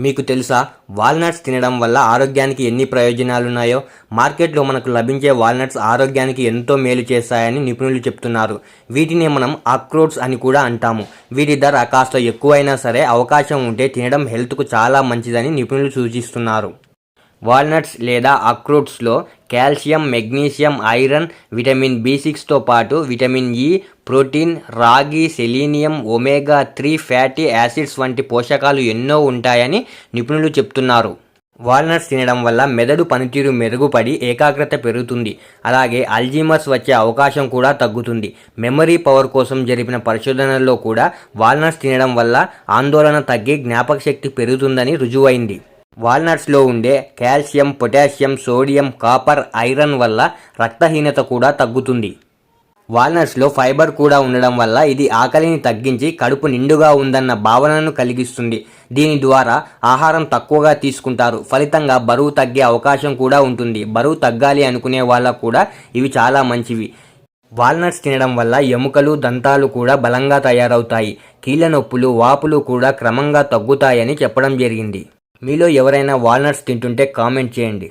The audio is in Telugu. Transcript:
మీకు తెలుసా? వాల్నట్స్ తినడం వల్ల ఆరోగ్యానికి ఎన్ని ప్రయోజనాలున్నాయో? మార్కెట్లో మనకు లభించే వాల్నట్స్ ఆరోగ్యానికి ఎంతో మేలు చేస్తాయని నిపుణులు చెప్తున్నారు. వీటిని మనం అక్రోట్స్ అని కూడా అంటాము. వీటి ధర కాస్త ఎక్కువైనా సరే అవకాశం ఉంటే తినడం హెల్త్కు చాలా మంచిదని నిపుణులు సూచిస్తున్నారు. వాల్నట్స్ లేదా అక్రూట్స్లో calcium magnesium iron vitamin B సిక్స్తో పాటు విటమిన్ ఇ ప్రోటీన్ రాగి selenium omega three fatty acids వంటి పోషకాలు ఎన్నో ఉంటాయని నిపుణులు చెప్తున్నారు. వాల్నట్స్ తినడం వల్ల మెదడు పనితీరు మెరుగుపడి ఏకాగ్రత పెరుగుతుంది. అలాగే అల్జీమర్స్ వచ్చే అవకాశం కూడా తగ్గుతుంది. మెమరీ పవర్ కోసం జరిపిన పరిశోధనల్లో కూడా వాల్నట్స్ తినడం వల్ల ఆందోళన తగ్గి జ్ఞాపక శక్తి పెరుగుతుందని రుజువైంది. వాల్నట్స్లో ఉండే calcium potassium sodium copper iron వల్ల రక్తహీనత కూడా తగ్గుతుంది. వాల్నట్స్లో ఫైబర్ కూడా ఉండడం వల్ల ఇది ఆకలిని తగ్గించి కడుపు నిండుగా ఉందన్న భావనను కలిగిస్తుంది. దీని ద్వారా ఆహారం తక్కువగా తీసుకుంటారు. ఫలితంగా బరువు తగ్గే అవకాశం కూడా ఉంటుంది. బరువు తగ్గాలి అనుకునే వాళ్ళకు కూడా ఇవి చాలా మంచివి. వాల్నట్స్ తినడం వల్ల ఎముకలు దంతాలు కూడా బలంగా తయారవుతాయి. కీళ్ళ నొప్పులు వాపులు కూడా క్రమంగా తగ్గుతాయని చెప్పడం జరిగింది. మీలో ఎవరైనా వాల్నట్స్ తింటుంటే కామెంట్ చేయండి.